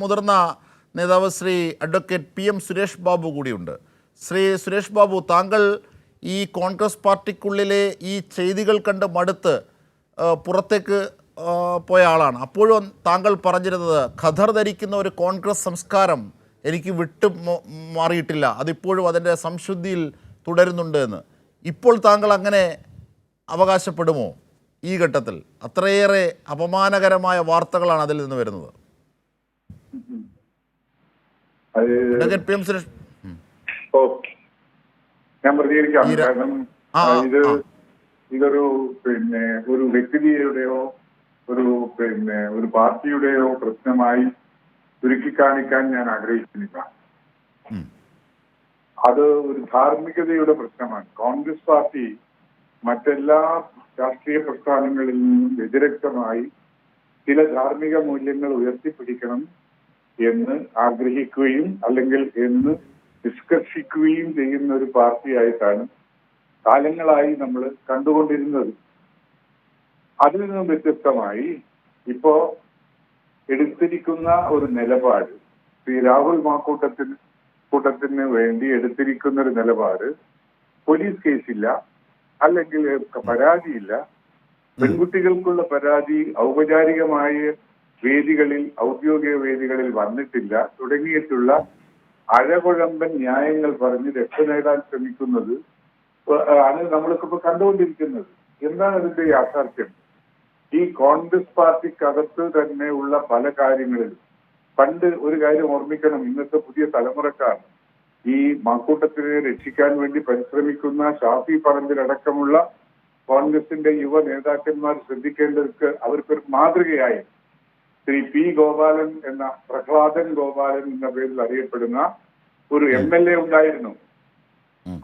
മുതിർന്ന നേതാവ് Shri advocate P M Suresh Babu കൂടിയുണ്ട്. ശ്രീ സുരേഷ് ബാബു താങ്കൾ ഈ കോൺഗ്രസ് പാർട്ടിക്കുള്ളിലെ ഈ ചെയ്തികൾ കണ്ട് മടുത്ത് പുറത്തേക്ക് പോയ ആളാണ്. അപ്പോഴും താങ്കൾ പറഞ്ഞിരുന്നത് ഖദർ ധരിക്കുന്ന ഒരു കോൺഗ്രസ് സംസ്കാരം എനിക്ക് വിട്ടു മാറിയിട്ടില്ല. അതിപ്പോഴും അതിന്റെ സംശുദ്ധിയിൽ തുടരുന്നുണ്ട് എന്ന്. ഇപ്പോൾ താങ്കൾ അങ്ങനെ അവകാശപ്പെടുമോ ഈ ഘട്ടത്തിൽ? അത്രയേറെ അപമാനകരമായ വാർത്തകളാണ് അതിൽ നിന്ന് വരുന്നത്. അത് അഡ്വക്കേറ്റ് പി എം സുരേഷ് ഓ ഞാൻ പ്രതികരിക്കാം. കാരണം ഇത് ഇതൊരു പിന്നെ ഒരു വ്യക്തിയുടെയോ ഒരു പിന്നെ ഒരു പാർട്ടിയുടെയോ പ്രശ്നമായി ചുരുക്കി കാണിക്കാൻ ഞാൻ ആഗ്രഹിക്കുന്നില്ല. അത് ഒരു ധാർമ്മികതയുടെ പ്രശ്നമാണ്. കോൺഗ്രസ് പാർട്ടി മറ്റെല്ലാ രാഷ്ട്രീയ പ്രസ്ഥാനങ്ങളിൽ നിന്നും വ്യതിരക്തമായി ചില ധാർമ്മിക മൂല്യങ്ങൾ ഉയർത്തിപ്പിടിക്കണം എന്ന് ആഗ്രഹിക്കുകയും അല്ലെങ്കിൽ എന്ന് നിഷ്കർഷിക്കുകയും ചെയ്യുന്ന ഒരു പാർട്ടിയായിട്ടാണ് കാലങ്ങളായി നമ്മൾ കണ്ടുകൊണ്ടിരുന്നത്. അതിൽ നിന്നും വ്യത്യസ്തമായി ഇപ്പോ എടുത്തിരിക്കുന്ന ഒരു നിലപാട് ശ്രീ രാഹുൽ മാക്കൂട്ടത്തിന് കൂട്ടത്തിന് വേണ്ടി എടുത്തിരിക്കുന്ന ഒരു നിലപാട് പോലീസ് കേസില്ല അല്ലെങ്കിൽ പരാതിയില്ല. പെൺകുട്ടികൾക്കുള്ള പരാതി ഔപചാരികമായ വേദികളിൽ ഔദ്യോഗിക വേദികളിൽ വന്നിട്ടില്ല. തുടങ്ങിയിട്ടുള്ള അഴകുഴമ്പൻ ന്യായങ്ങൾ പറഞ്ഞ് രക്ഷ നേടാൻ ശ്രമിക്കുന്നത് ആണ് നമ്മൾക്കിപ്പോ കണ്ടുകൊണ്ടിരിക്കുന്നത്. എന്താണ് അതിന്റെ യാഥാർത്ഥ്യം? ഈ കോൺഗ്രസ് പാർട്ടിക്കകത്ത് തന്നെ ഉള്ള പല കാര്യങ്ങളിലും പണ്ട് ഒരു കാര്യം ഓർമ്മിക്കണം ഇന്നത്തെ പുതിയ തലമുറക്കാർ ഈ മാക്കൂട്ടത്തിനെ രക്ഷിക്കാൻ വേണ്ടി പരിശ്രമിക്കുന്ന ഷാഫി പറമ്പിലടക്കമുള്ള കോൺഗ്രസിന്റെ യുവ നേതാക്കന്മാർ ശ്രദ്ധിക്കേണ്ടവർക്ക് അവർക്കൊരു മാതൃകയായി. ശ്രീ പി ഗോപാലൻ എന്ന പ്രഹ്ലാദൻ ഗോപാലൻ എന്ന പേരിൽ അറിയപ്പെടുന്ന ഒരു എം എൽ എ ഉണ്ടായിരുന്നു.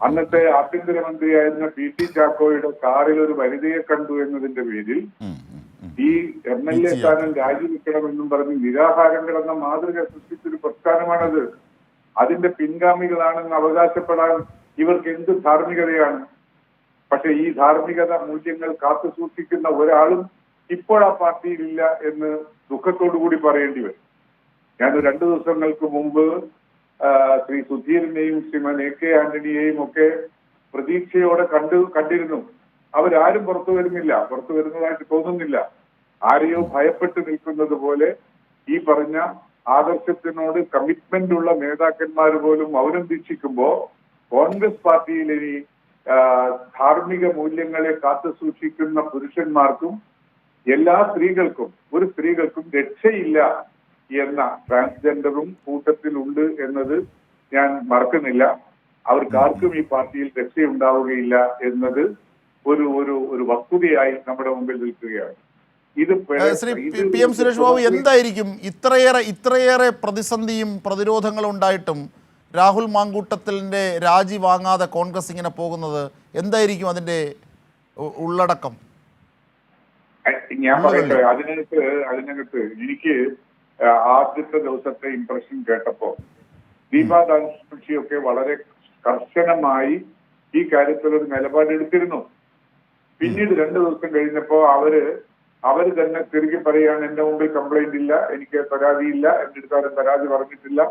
അന്നത്തെ ആഭ്യന്തരമന്ത്രിയായിരുന്ന പി ടി ചാക്കോയുടെ കാറിൽ ഒരു വനിതയെ കണ്ടു എന്നതിന്റെ പേരിൽ. ഈ എം എൽ എ സ്ഥാനം രാജിവെക്കണമെന്നും പറഞ്ഞ് നിരാഹാരം കിടന്ന മാതൃക സൃഷ്ടിച്ചൊരു പ്രസ്ഥാനമാണത്. അതിന്റെ പിൻഗാമികളാണെന്ന് അവകാശപ്പെടാൻ ഇവർക്ക് എന്ത് ധാർമ്മികതയാണ്? പക്ഷെ ഈ ധാർമ്മികത മൂല്യങ്ങൾ കാത്തു സൂക്ഷിക്കുന്ന ഒരാളും ഇപ്പോൾ ആ പാർട്ടിയിലില്ല എന്ന് ദുഃഖത്തോടു കൂടി പറയേണ്ടി വരും. ഞാൻ രണ്ടു ദിവസങ്ങൾക്ക് മുമ്പ് ശ്രീ സുധീരനെയും ശ്രീമാൻ എ കെ ആന്റണിയെയും ഒക്കെ പ്രതീക്ഷയോടെ കണ്ടു കണ്ടിരുന്നു. അവരാരും പുറത്തു വരുന്നില്ല. പുറത്തു വരുന്നതായിട്ട് തോന്നുന്നില്ല. ആരെയോ ഭയപ്പെട്ട് നിൽക്കുന്നത് പോലെ ഈ പറഞ്ഞ ആദർശത്തിനോട് കമ്മിറ്റ്മെന്റ് ഉള്ള നേതാക്കന്മാർ പോലും അവരും ദീക്ഷിക്കുമ്പോ കോൺഗ്രസ് പാർട്ടിയിൽ ഇനി ധാർമ്മിക മൂല്യങ്ങളെ കാത്തു സൂക്ഷിക്കുന്ന പുരുഷന്മാർക്കും എല്ലാ സ്ത്രീകൾക്കും ഒരു സ്ത്രീകൾക്കും രക്ഷയില്ല എന്ന ട്രാൻസ്ജെൻഡറും കൂട്ടത്തിലുണ്ട് എന്നത് ഞാൻ മറക്കുന്നില്ല. അവർക്കാർക്കും ഈ പാർട്ടിയിൽ രക്ഷയുണ്ടാവുകയില്ല എന്നത് ഒരു ഒരു ഒരു വസ്തുതയായി നമ്മുടെ മുമ്പിൽ നിൽക്കുകയാണ്. ഇത് പേ- ശ്രീ എം സുരേഷ് ബാബു എന്തായിരിക്കും? ഇത്രയേറെ ഇത്രയേറെ പ്രതിസന്ധിയും പ്രതിരോധങ്ങളും ഉണ്ടായിട്ടും രാഹുൽ മാങ്കൂട്ടത്തിന്റെ രാജി വാങ്ങാതെ കോൺഗ്രസ് ഇങ്ങനെ പോകുന്നത് എന്തായിരിക്കും അതിന്റെ ഉള്ളടക്കം? ഞാൻ പറയട്ടെ അതിനകത്ത് അതിനകത്ത് എനിക്ക് ആദ്യത്തെ ദിവസത്തെ ഇംപ്രഷൻ കേട്ടപ്പോ ദീപാദാൻഷിയൊക്കെ വളരെ കർശനമായി ഈ കാര്യത്തിൽ ഒരു നിലപാടെടുത്തിരുന്നു പിന്നീട് രണ്ടു ദിവസം കഴിഞ്ഞപ്പോ അവർ അവർ തന്നെ തിരികെ പറയാണ് എന്റെ മുമ്പിൽ കംപ്ലൈന്റ് ഇല്ല എനിക്ക് പരാതിയില്ല എന്റെ അടുത്ത് ആരും പരാതി പറഞ്ഞിട്ടില്ല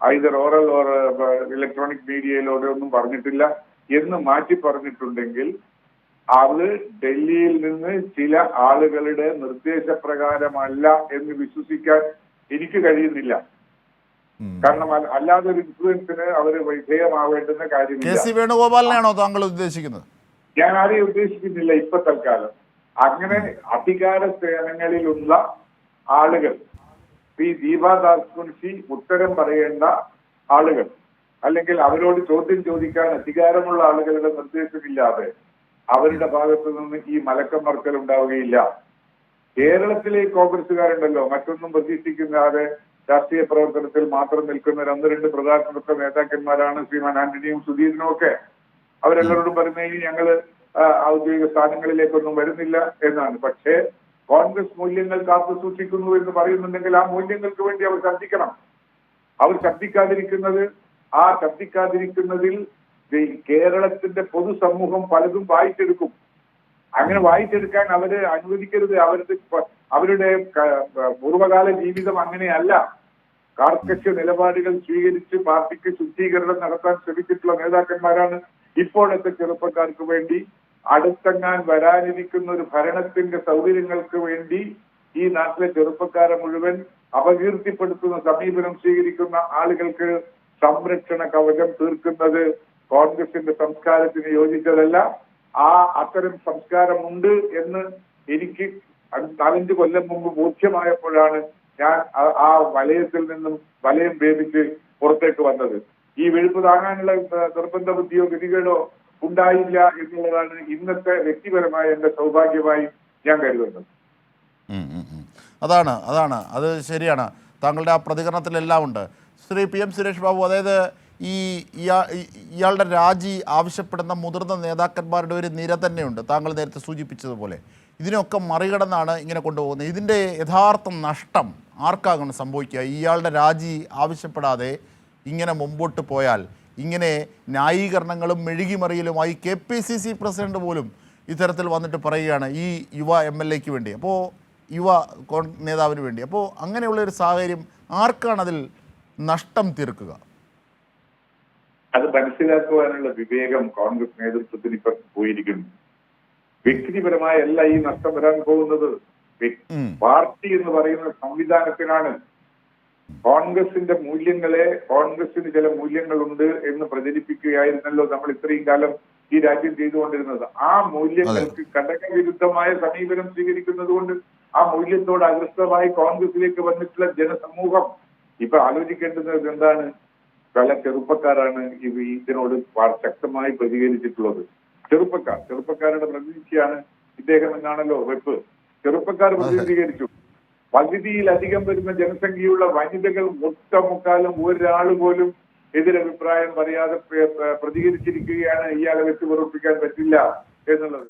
ഐതർ ഓറൽ ഓർ ഇലക്ട്രോണിക് മീഡിയയിലൂടെ ഒന്നും പറഞ്ഞിട്ടില്ല എന്ന് മാറ്റി പറഞ്ഞിട്ടുണ്ടെങ്കിൽ അത് ഡൽഹിയിൽ നിന്ന് ചില ആളുകളുടെ നിർദ്ദേശപ്രകാരമല്ല എന്ന് വിശ്വസിക്കാൻ എനിക്ക് കഴിയുന്നില്ല. കാരണം അല്ലാതെ ഒരു ഇൻഫ്ലുവൻസിന് അവർ വിധേയമാവേണ്ടുന്ന കെ കാര്യമില്ല സി വേണുഗോപാലിനെയാണോ താങ്കൾ ഉദ്ദേശിക്കുന്നത്? ഞാൻ ആരെയും ഉദ്ദേശിക്കുന്നില്ല ഇപ്പൊ തൽക്കാലം അങ്ങനെ അധികാര സേനകളിലുള്ള ആളുകൾ പി ദീപാദാസ് മുൻഷി ഉത്തരം പറയേണ്ട ആളുകൾ അല്ലെങ്കിൽ അവരോട് ചോദ്യം ചോദിക്കാൻ അധികാരമുള്ള ആളുകളുടെ നിർദ്ദേശമില്ലാതെ അവരുടെ ഭാഗത്തു നിന്ന് ഈ മലക്കം മറക്കൽ ഉണ്ടാവുകയില്ല. കേരളത്തിലെ കോൺഗ്രസുകാരുണ്ടല്ലോ മറ്റൊന്നും പ്രതീക്ഷിക്കാതെ രാഷ്ട്രീയ പ്രവർത്തനത്തിൽ മാത്രം നിൽക്കുന്ന ഒന്ന് രണ്ട് പ്രധാനപ്പെട്ട നേതാക്കന്മാരാണ് ശ്രീമാൻ ആന്റണിയും സുധീരനും ഒക്കെ. അവരെല്ലാവരോടും പറയുന്നത് ഞങ്ങൾ ഔദ്യോഗിക സ്ഥാനങ്ങളിലേക്കൊന്നും വരുന്നില്ല എന്നാണ്. പക്ഷേ കോൺഗ്രസ് മൂല്യങ്ങൾ കാത്തു സൂക്ഷിക്കുന്നു എന്ന് പറയുന്നുണ്ടെങ്കിൽ ആ മൂല്യങ്ങൾക്ക് വേണ്ടി അവർ ശബ്ദിക്കണം അവർ ശബ്ദിക്കാതിരിക്കുന്നത് ആ ശബ്ദിക്കാതിരിക്കുന്നതിൽ കേരളത്തിന്റെ പൊതുസമൂഹം പലതും വായിച്ചെടുക്കും. അങ്ങനെ വായിച്ചെടുക്കാൻ അവർ അനുവദിക്കരുത്. അവരുടെ അവരുടെ പൂർവകാല ജീവിതം അങ്ങനെയല്ല. കാർക്കശ്യ നിലപാടുകൾ സ്വീകരിച്ച് പാർട്ടിക്ക് ശുദ്ധീകരണം നടത്താൻ ശ്രമിച്ചിട്ടുള്ള നേതാക്കന്മാരാണ് ഇപ്പോഴത്തെ ചെറുപ്പക്കാർക്ക് വേണ്ടി. അടുത്തെങ്ങാൻ വരാനിരിക്കുന്ന ഒരു ഭരണത്തിന്റെ സൗകര്യങ്ങൾക്ക് വേണ്ടി ഈ നാട്ടിലെ ചെറുപ്പക്കാരെ മുഴുവൻ അപകീർത്തിപ്പെടുത്തുന്ന സമീപനം സ്വീകരിക്കുന്ന ആളുകൾക്ക് സംരക്ഷണ കവചം തീർക്കുന്നത് കോൺഗ്രസിന്റെ സംസ്കാരത്തിന് യോജിച്ചതല്ല ആ അത്തരം സംസ്കാരമുണ്ട് എന്ന് എനിക്ക് നാലഞ്ച് കൊല്ലം മുമ്പ് ബോധ്യമായപ്പോഴാണ് ഞാൻ ആ- വലയത്തിൽ നിന്നും വലയം ഭേദിച്ച് പുറത്തേക്ക് വന്നത്. ഈ വെഴുപ്പ് താങ്ങാനുള്ള നിർബന്ധ ബുദ്ധിയോ ഗതികളോ ഉണ്ടായില്ല എന്നുള്ളതാണ് ഇന്നത്തെ വ്യക്തിപരമായ എന്റെ സൗഭാഗ്യമായി ഞാൻ കരുതുന്നത്. അതാണ് അതാണ്. അത് ശരിയാണ്. താങ്കളുടെ ആ പ്രതികരണത്തിലെല്ലാം ഉണ്ട്. ശ്രീ പി എം സുരേഷ് ബാബു അതായത് ഈ ഇയാ- ഈ- ഇയാളുടെ രാജി ആവശ്യപ്പെടുന്ന മുതിർന്ന നേതാക്കന്മാരുടെ ഒരു നിര തന്നെയുണ്ട്. താങ്കൾ നേരത്തെ സൂചിപ്പിച്ചതുപോലെ. ഇതിനൊക്കെ മറികടന്നാണ് ഇങ്ങനെ കൊണ്ടുപോകുന്നത്. ഇതിന്റെ യഥാർത്ഥ നഷ്ടം ആർക്കാകണം സംഭവിക്കുക? ഇയാളുടെ രാജി ആവശ്യപ്പെടാതെ ഇങ്ങനെ മുമ്പോട്ട് പോയാൽ ഇങ്ങനെ ന്യായീകരണങ്ങളും മെഴുകിമറിയലുമായി K P C C president പോലും ഇത്തരത്തിൽ വന്നിട്ട് പറയുകയാണ് ഈ യുവ എം എൽ എക്ക് വേണ്ടി. അപ്പോൾ യുവ നേതാവിന് വേണ്ടി. അപ്പോൾ അങ്ങനെയുള്ള ഒരു സാഹചര്യം ആർക്കാണ് അതിൽ നഷ്ടം തീർക്കുക? അത് മനസ്സിലാക്കുവാനുള്ള വിവേകം കോൺഗ്രസ് നേതൃത്വത്തിന് ഇപ്പൊ പോയിരിക്കുന്നു. വ്യക്തിപരമായ അല്ല ഈ നഷ്ടം വരാൻ പോകുന്നത് പാർട്ടി എന്ന് പറയുന്ന സംവിധാനത്തിനാണ്. കോൺഗ്രസിന്റെ മൂല്യങ്ങളെ കോൺഗ്രസിന് ചില മൂല്യങ്ങളുണ്ട് എന്ന് പ്രചരിപ്പിക്കുകയായിരുന്നല്ലോ നമ്മൾ ഇത്രയും കാലം ഈ രാജ്യം ചെയ്തുകൊണ്ടിരുന്നത്. ആ മൂല്യങ്ങൾക്ക് ഘടകവിരുദ്ധമായ സമീപനം സ്വീകരിക്കുന്നത് കൊണ്ട് ആ മൂല്യത്തോട് അഗ്രസ്തമായി കോൺഗ്രസിലേക്ക് വന്നിട്ടുള്ള ജനസമൂഹം ഇപ്പൊ ആലോചിക്കേണ്ടത് എന്താണ്? പല ചെറുപ്പക്കാരാണ് ഇത് ഇതിനോട് ശക്തമായി പ്രതികരിച്ചിട്ടുള്ളത്. ചെറുപ്പക്കാർ ചെറുപ്പക്കാരുടെ പ്രതിനിധിയാണ് ഇദ്ദേഹം എന്നാണല്ലോ വെപ്പ്. ചെറുപ്പക്കാർ പ്രതിനിധീകരിച്ചു. പകുതിയിലധികം വരുന്ന ജനസംഖ്യയുള്ള വനിതകൾ മുട്ടമുക്കാലും ഒരാൾ പോലും എതിരഭിപ്രായം പറയാതെ പ്ര- പ്ര- പ്രതികരിച്ചിരിക്കുകയാണ് ഇയാളെ വെച്ച് വെറുപ്പിക്കാൻ പറ്റില്ല എന്നുള്ളത്.